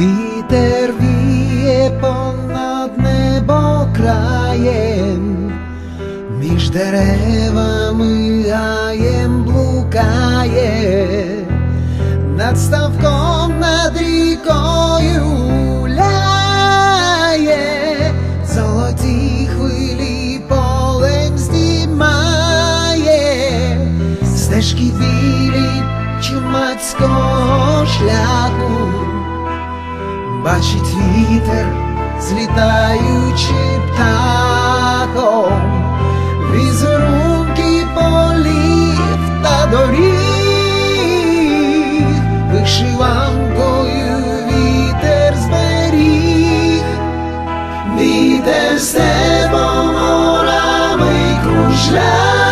Вітер віє понад небо краєм, між деревами бачить вітер, злітаючи птахом, візерунки полів та доріг, вишиванкою вітер зберіг, вітер з небом морами кружляє,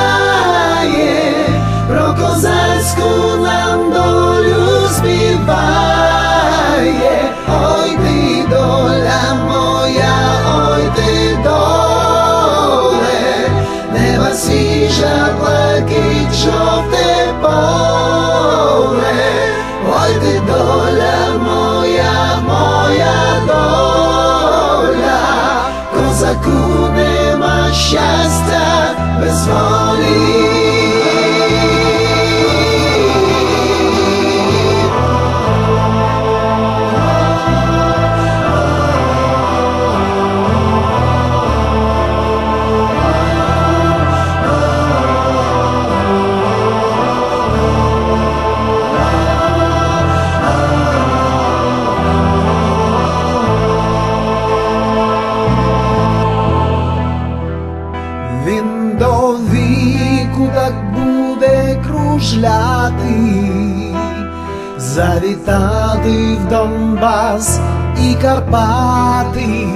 щастя завітати в Донбас і Карпати,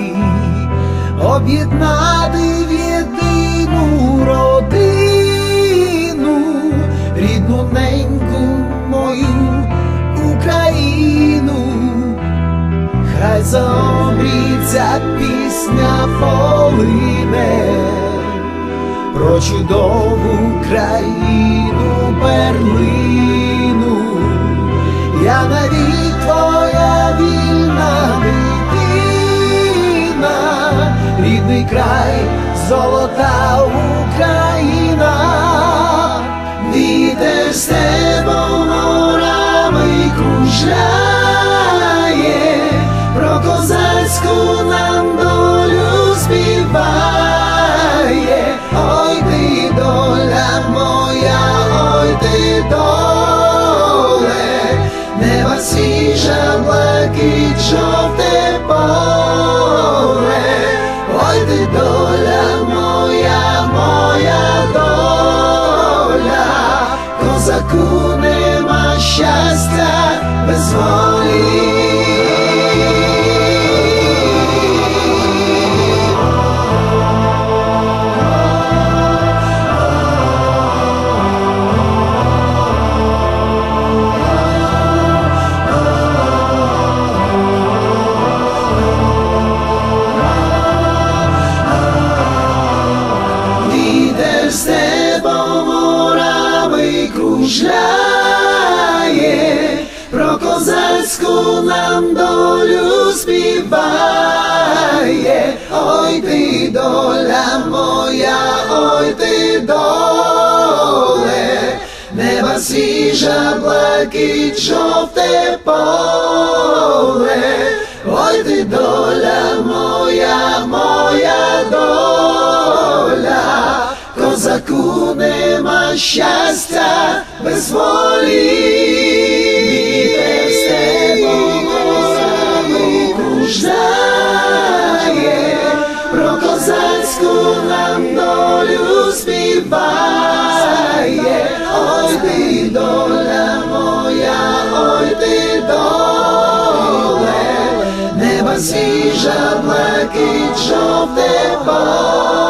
об'єднати в єдину родину, рідну неньку мою Україну. Хай зомріться пісня полине про чудову країну перлину, я навіть твоя вільна дитина, рідний край, золота Україна, вітер свіжа блакить жовте поле, ой ти доля моя, моя доля, козаку нема щастя без волі. Кружляє, про козацьку нам долю співає, ой ти доля моя, ой ти доле, неба свіжа блакить жовте поле, ой ти доля моя, моя доля, козаку нема щастя без волі. Вітер про козацьку нам долю співає, ой ти доля моя, ой ти доле, неба свіжа блакить жовте поле.